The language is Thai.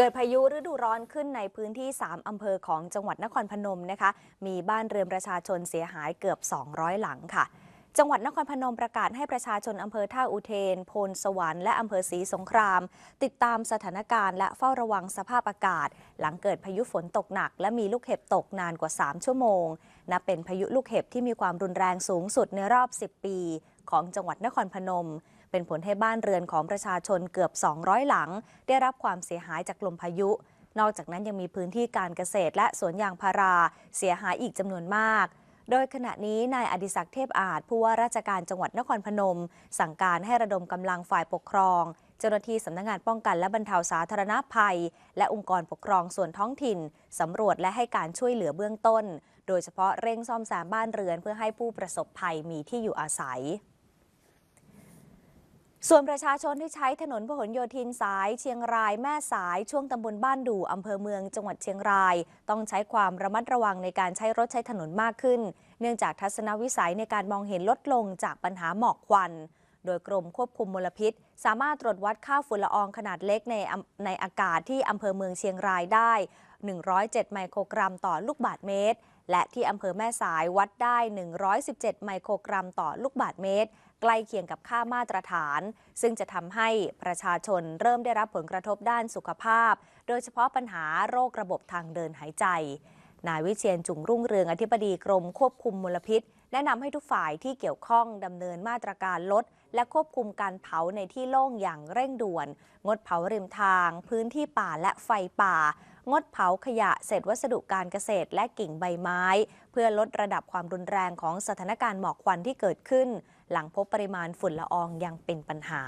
เกิดพายุฤดูร้อนขึ้นในพื้นที่ 3 อำเภอของจังหวัดนครพนมนะคะ มีบ้านเรือนประชาชนเสียหายเกือบ 200 หลังค่ะ จังหวัดนครพนมประกาศให้ประชาชนอำเภอท่าอุเทน โพนสวรรค์และอำเภอศรีสงคราม ติดตามสถานการณ์และเฝ้าระวังสภาพอากาศ หลังเกิดพายุฝนตกหนัก และมีลูกเห็บตกนานกว่า 3 ชั่วโมง นับเป็นพายุลูกเห็บที่มีความรุนแรงสูงสุดในรอบ 10 ปี ของจังหวัดนครพนม เป็นผลให้บ้านเรือนของประชาชนเกือบ 200 หลัง ได้รับความเสียหายจากลมพายุ นอกจากนั้นยังมีพื้นที่การเกษตรและสวนยางพาราเสียหายอีกจำนวนมากโดยขณะนี้นายอดิศักดิ์เทพอาจผู้ว่าราชการจังหวัดนครพนม สั่งการให้ระดมกำลังฝ่ายปกครอง เจ้าหน้าที่สำนักงานป้องกันและบรรเทาสาธารณภัย และองค์กรปกครองส่วนท้องถิ่นสำรวจและให้การช่วยเหลือเบื้องต้น โดยเฉพาะเร่งซ่อมแซมบ้านเรือนเพื่อให้ผู้ประสบภัยมีที่อยู่อาศัย ส่วนประชาชนที่ใช้ถนนพหลโยธินสาย เชียงรายแม่สายช่วงตำบลบ้านดู่อำเภอเมืองจังหวัดเชียงราย ต้องใช้ความระมัดระวังในการใช้รถใช้ถนนมากขึ้น เนื่องจากทัศนวิสัยในการมองเห็นลดลงจากปัญหาหมอกควัน โดยกรมควบคุมมลพิษ สามารถตรวจวัดค่าฝุ่นละอองขนาดเล็กในในอากาศที่อำเภอเมืองเชียงรายได้ 107 ไมโครกรัมต่อลูกบาศก์เมตร และที่อำเภอแม่สายวัดได้ 117 ไมโครกรัมต่อลูกบาศก์เมตร ใกล้เคียงกับค่ามาตรฐาน ซึ่งจะทำให้ประชาชนเริ่มได้รับผลกระทบด้านสุขภาพ โดยเฉพาะปัญหาโรคระบบทางเดินหายใจ นายวิเชียนจุงรุ่งเรืองอธิบดีกรมควบคุมมลพิษ แนะนำให้ทุกฝ่ายที่เกี่ยวข้องดำเนินมาตรการลด และควบคุมการเผาในที่โล่งอย่างเร่งด่วน งดเผาริมทาง พื้นที่ป่าและไฟป่า งดเผาขยะเศษวัสดุการเกษตรและกิ่งใบไม้ เพื่อลดระดับความรุนแรงของสถานการณ์หมอกควันที่เกิดขึ้น หลังพบปริมาณฝุ่นละอองยังเป็นปัญหา